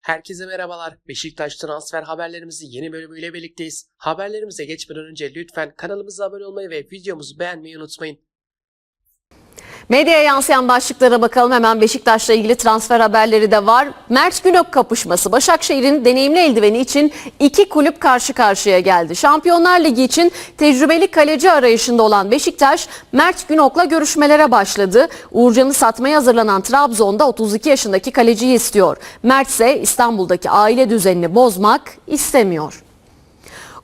Herkese merhabalar. Beşiktaş transfer haberlerimizi yeni bölümüyle birlikteyiz. Haberlerimize geçmeden önce lütfen kanalımıza abone olmayı ve videomuzu beğenmeyi unutmayın. Medyaya yansıyan başlıklara bakalım hemen Beşiktaş'la ilgili transfer haberleri de var. Mert Günok kapışması Başakşehir'in deneyimli eldiveni için iki kulüp karşı karşıya geldi. Şampiyonlar Ligi için tecrübeli kaleci arayışında olan Beşiktaş Mert Günok'la görüşmelere başladı. Uğurcan'ı satmaya hazırlanan Trabzon'da 32 yaşındaki kaleciyi istiyor. Mert ise İstanbul'daki aile düzenini bozmak istemiyor.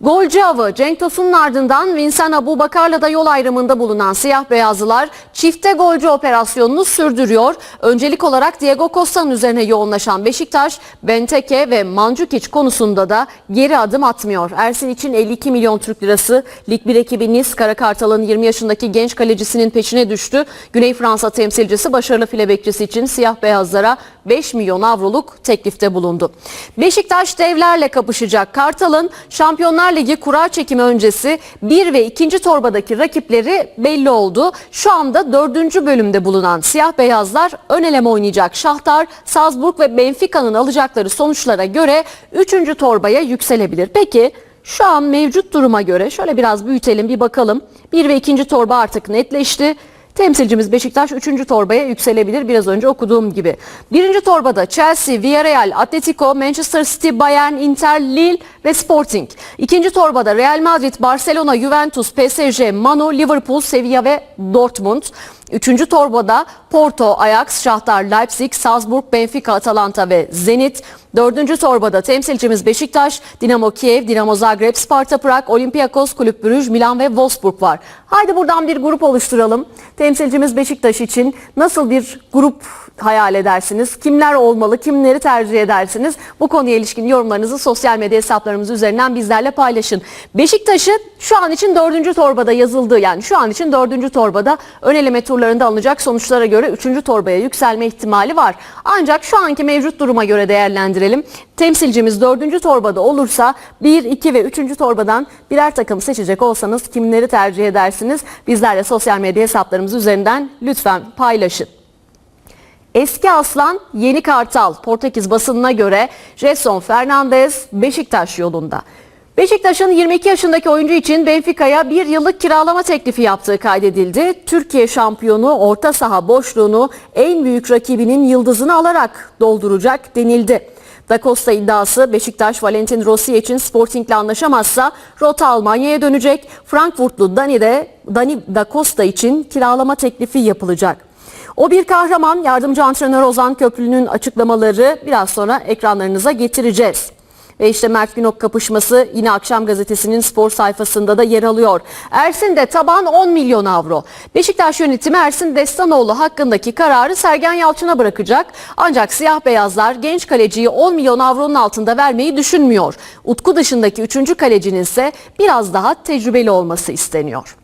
Golcü avı Cenk Tosun'un ardından Vincent Abubakar'la da yol ayrımında bulunan siyah beyazlılar çifte golcü operasyonunu sürdürüyor. Öncelik olarak Diego Costa'nın üzerine yoğunlaşan Beşiktaş, Benteke ve Mandzukic konusunda da geri adım atmıyor. Ersin için 52 milyon Türk lirası Lig 1 ekibi Nice Karakartal'ın 20 yaşındaki genç kalecisinin peşine düştü. Güney Fransa temsilcisi başarılı file bekçisi için siyah beyazlara 5 milyon avroluk teklifte bulundu. Beşiktaş devlerle kapışacak. Kartal'ın Şampiyonlar Ligi kura çekimi öncesi 1 ve 2. torbadaki rakipleri belli oldu. Şu anda 4. bölümde bulunan siyah beyazlar ön eleme oynayacak. Şahtar, Salzburg ve Benfica'nın alacakları sonuçlara göre 3. torbaya yükselebilir. Peki şu an mevcut duruma göre şöyle biraz büyütelim bir bakalım. 1 ve 2. torba artık netleşti. Temsilcimiz Beşiktaş 3. torbaya yükselebilir biraz önce okuduğum gibi. 1. torbada Chelsea, Villarreal, Atletico, Manchester City, Bayern, Inter, Lille ve Sporting. 2. torbada Real Madrid, Barcelona, Juventus, PSG, Manu, Liverpool, Sevilla ve Dortmund. Üçüncü torbada Porto, Ajax, Şahtar, Leipzig, Salzburg, Benfica, Atalanta ve Zenit. Dördüncü torbada temsilcimiz Beşiktaş, Dinamo Kiev, Dinamo Zagreb, Sparta Prag, Olympiakos, Kulüp Brüj, Milan ve Wolfsburg var. Haydi buradan bir grup oluşturalım. Temsilcimiz Beşiktaş için nasıl bir grup hayal edersiniz? Kimler olmalı? Kimleri tercih edersiniz? Bu konuya ilişkin yorumlarınızı sosyal medya hesaplarımız üzerinden bizlerle paylaşın. Beşiktaş'ın şu an için dördüncü torbada yazıldığı yani şu an için dördüncü torbada ön eleme turlarında alınacak sonuçlara göre üçüncü torbaya yükselme ihtimali var. Ancak şu anki mevcut duruma göre değerlendirelim. Temsilcimiz dördüncü torbada olursa 1, 2 ve üçüncü torbadan birer takım seçecek olsanız kimleri tercih edersiniz? Bizlerle sosyal medya hesaplarımız üzerinden lütfen paylaşın. Eski Aslan Yeni Kartal Portekiz basınına göre Jetson Fernandez Beşiktaş yolunda. Beşiktaş'ın 22 yaşındaki oyuncu için Benfica'ya bir yıllık kiralama teklifi yaptığı kaydedildi. Türkiye şampiyonu orta saha boşluğunu en büyük rakibinin yıldızını alarak dolduracak denildi. Da Costa iddiası Beşiktaş Valentin Rossi için Sporting'le anlaşamazsa rota Almanya'ya dönecek. Frankfurtlu Dani de Dani Da Costa için kiralama teklifi yapılacak. O bir kahraman yardımcı antrenör Ozan Köprülü'nün açıklamaları biraz sonra ekranlarınıza getireceğiz. Ve işte Mert Günok kapışması yine Akşam Gazetesi'nin spor sayfasında da yer alıyor. Ersin de taban 10 milyon avro. Beşiktaş yönetimi Ersin Destanoğlu hakkındaki kararı Sergen Yalçın'a bırakacak. Ancak siyah beyazlar genç kaleciyi 10 milyon avronun altında vermeyi düşünmüyor. Utku dışındaki 3. kalecinin ise biraz daha tecrübeli olması isteniyor.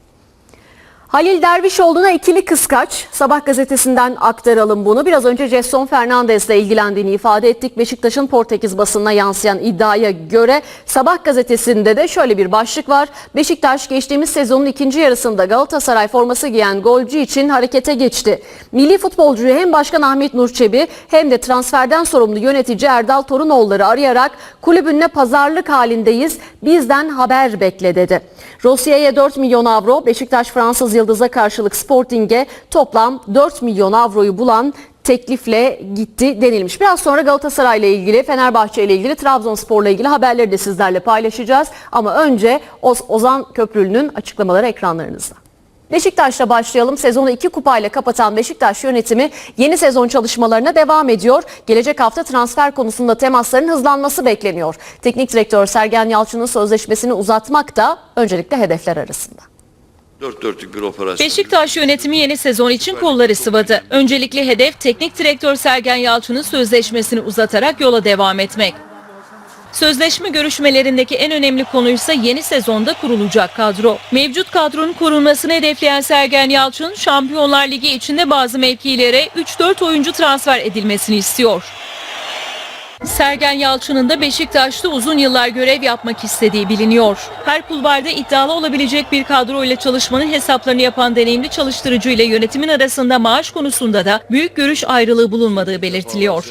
Halil Dervişoğlu'na ikili kıskaç. Sabah gazetesinden aktaralım bunu. Biraz önce Jason Fernandez'le ilgilendiğini ifade ettik. Beşiktaş'ın Portekiz basınına yansıyan iddiaya göre Sabah gazetesinde de şöyle bir başlık var. Beşiktaş geçtiğimiz sezonun ikinci yarısında Galatasaray forması giyen golcü için harekete geçti. Milli futbolcuyu hem Başkan Ahmet Nur Çebi hem de transferden sorumlu yönetici Erdal Torunoğulları arayarak kulübünle pazarlık halindeyiz. Bizden haber bekle dedi. Rossi'ye 4 milyon avro, Beşiktaş Fransız Yıldız'a karşılık Sporting'e toplam 4 milyon avroyu bulan teklifle gitti denilmiş. Biraz sonra Galatasaray ile ilgili, Fenerbahçe ile ilgili, Trabzonspor'la ilgili haberleri de sizlerle paylaşacağız. Ama önce Oz- Ozan Köprülü'nün açıklamaları ekranlarınızda. Beşiktaş'la başlayalım. Sezonu iki kupayla kapatan Beşiktaş yönetimi yeni sezon çalışmalarına devam ediyor. Gelecek hafta transfer konusunda temasların hızlanması bekleniyor. Teknik direktör Sergen Yalçın'ın sözleşmesini uzatmak da öncelikle hedefler arasında. Dört dörtlük bir operasyon. Beşiktaş yönetimi yeni sezon için kolları sıvadı. Öncelikli hedef teknik direktör Sergen Yalçın'ın sözleşmesini uzatarak yola devam etmek. Sözleşme görüşmelerindeki en önemli konuysa yeni sezonda kurulacak kadro. Mevcut kadronun korunmasını hedefleyen Sergen Yalçın, Şampiyonlar Ligi içinde bazı mevkilere 3-4 oyuncu transfer edilmesini istiyor. Sergen Yalçın'ın da Beşiktaş'ta uzun yıllar görev yapmak istediği biliniyor. Her kulvarda iddialı olabilecek bir kadroyla çalışmanın hesaplarını yapan deneyimli çalıştırıcı ile yönetimin arasında maaş konusunda da büyük görüş ayrılığı bulunmadığı belirtiliyor.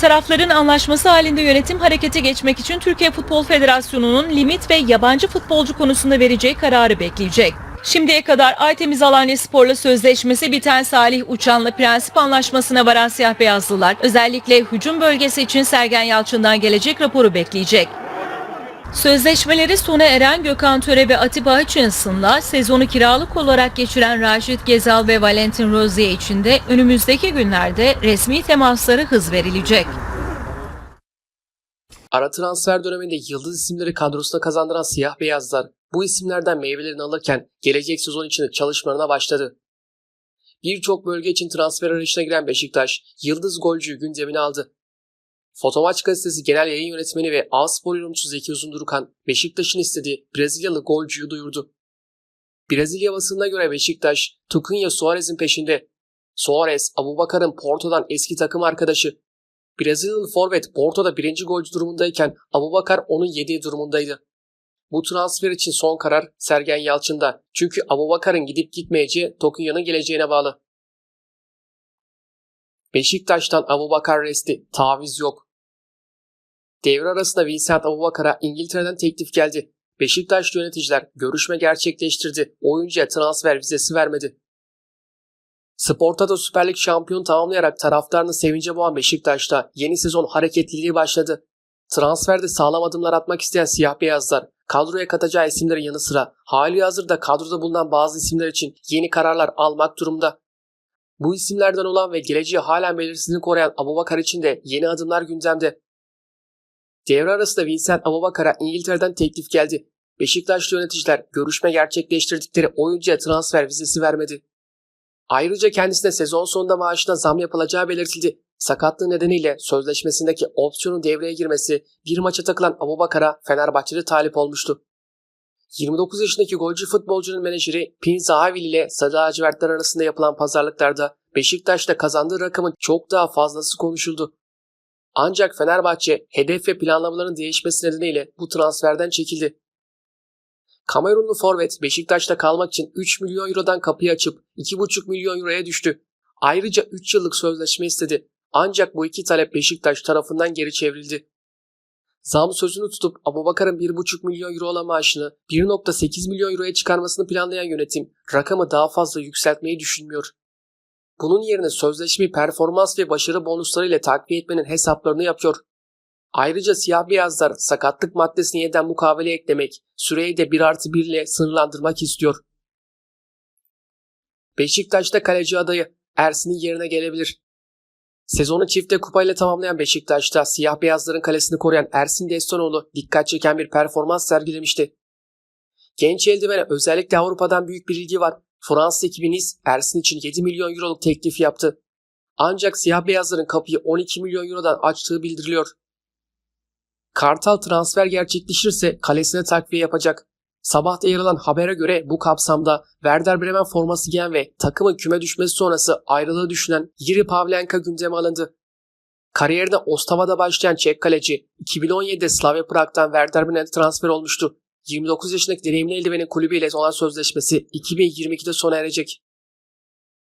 Tarafların anlaşması halinde yönetim harekete geçmek için Türkiye Futbol Federasyonu'nun limit ve yabancı futbolcu konusunda vereceği kararı bekleyecek. Şimdiye kadar Aytemiz Alanya Spor'la sözleşmesi biten Salih Uçan'la prensip anlaşmasına varan siyah beyazlılar özellikle hücum bölgesi için Sergen Yalçın'dan gelecek raporu bekleyecek. Sözleşmeleri sona eren Gökhan Töre ve Atiba Hutchinson'la sezonu kiralık olarak geçiren Raşit Gezal ve Valentin Rozier için de önümüzdeki günlerde resmi temasları hız verilecek. Ara transfer döneminde yıldız isimleri kadrosuna kazandıran siyah beyazlar bu isimlerden meyvelerini alırken gelecek sezon için çalışmalarına başladı. Birçok bölge için transfer arayışına giren Beşiktaş, yıldız golcüyü gündemine aldı. Fotomaç gazetesi genel yayın yönetmeni ve A-Spor yorumcusu Zeki Uzundurukan, Beşiktaş'ın istediği Brezilyalı golcüyü duyurdu. Brezilya basınına göre Beşiktaş, Tucunha Suarez'in peşinde. Suarez, Abubakar'ın Porto'dan eski takım arkadaşı. Brezilyalı forvet Porto'da birinci golcü durumundayken Abubakar onun yediği durumundaydı. Bu transfer için son karar Sergen Yalçın'da. Çünkü Abubakar'ın gidip gitmeyeceği Tokunya'nın geleceğine bağlı. Beşiktaş'tan Abubakar resti. Taviz yok. Devre arasında Vincent Abubakar'a İngiltere'den teklif geldi. Beşiktaşlı yöneticiler görüşme gerçekleştirdi. Oyuncuya transfer vizesi vermedi. Sporta'da Süper Lig şampiyonu tamamlayarak taraftarını sevince boğan Beşiktaş'ta yeni sezon hareketliliği başladı. Transferde sağlam adımlar atmak isteyen siyah beyazlar kadroya katacağı isimlerin yanı sıra hali hazırda kadroda bulunan bazı isimler için yeni kararlar almak durumda. Bu isimlerden olan ve geleceği halen belirsizliğini koruyan Abubakar için de yeni adımlar gündemde. Devre arasında Vincent Abubakar'a İngiltere'den teklif geldi. Beşiktaşlı yöneticiler görüşme gerçekleştirdikleri oyuncuya transfer vizesi vermedi. Ayrıca kendisine sezon sonunda maaşına zam yapılacağı belirtildi. Sakatlığı nedeniyle sözleşmesindeki opsiyonun devreye girmesi bir maça takılan Abubakar'a Fenerbahçe'de talip olmuştu. 29 yaşındaki golcü futbolcunun menajeri Pin Zahavil ile Sarı Lacivertler arasında yapılan pazarlıklarda Beşiktaş'ta kazandığı rakamın çok daha fazlası konuşuldu. Ancak Fenerbahçe hedef ve planlamaların değişmesi nedeniyle bu transferden çekildi. Kamerunlu forvet Beşiktaş'ta kalmak için 3 milyon eurodan kapıyı açıp 2,5 milyon euroya düştü. Ayrıca 3 yıllık sözleşme istedi. Ancak bu iki talep Beşiktaş tarafından geri çevrildi. Zam sözünü tutup Abubakar'ın 1,5 milyon euro olan maaşını 1,8 milyon euroya çıkarmasını planlayan yönetim rakamı daha fazla yükseltmeyi düşünmüyor. Bunun yerine sözleşmeyi performans ve başarı bonuslarıyla takviye etmenin hesaplarını yapıyor. Ayrıca siyah beyazlar sakatlık maddesini yeniden mukavele eklemek, süreyi de 1 artı 1 ile sınırlandırmak istiyor. Beşiktaş'ta kaleci adayı Ersin'in yerine gelebilir. Sezonu çifte kupayla tamamlayan Beşiktaş'ta siyah beyazların kalesini koruyan Ersin Destanoğlu dikkat çeken bir performans sergilemişti. Genç eldivene özellikle Avrupa'dan büyük bir ilgi var. Fransız ekibi Nice Ersin için 7 milyon euroluk teklif yaptı. Ancak siyah beyazların kapıyı 12 milyon eurodan açtığı bildiriliyor. Kartal transfer gerçekleşirse kalesine takviye yapacak. Sabahta yer alan habere göre bu kapsamda Werder Bremen forması giyen ve takımın küme düşmesi sonrası ayrılığı düşünen Yiri Pavlenka gündeme alındı. Kariyerine Ostava'da başlayan Çek kaleci 2017'de Slavia Prag'dan Werder Bremen'e transfer olmuştu. 29 yaşındaki deneyimli eldivenin kulübüyle olan sözleşmesi 2022'de sona erecek.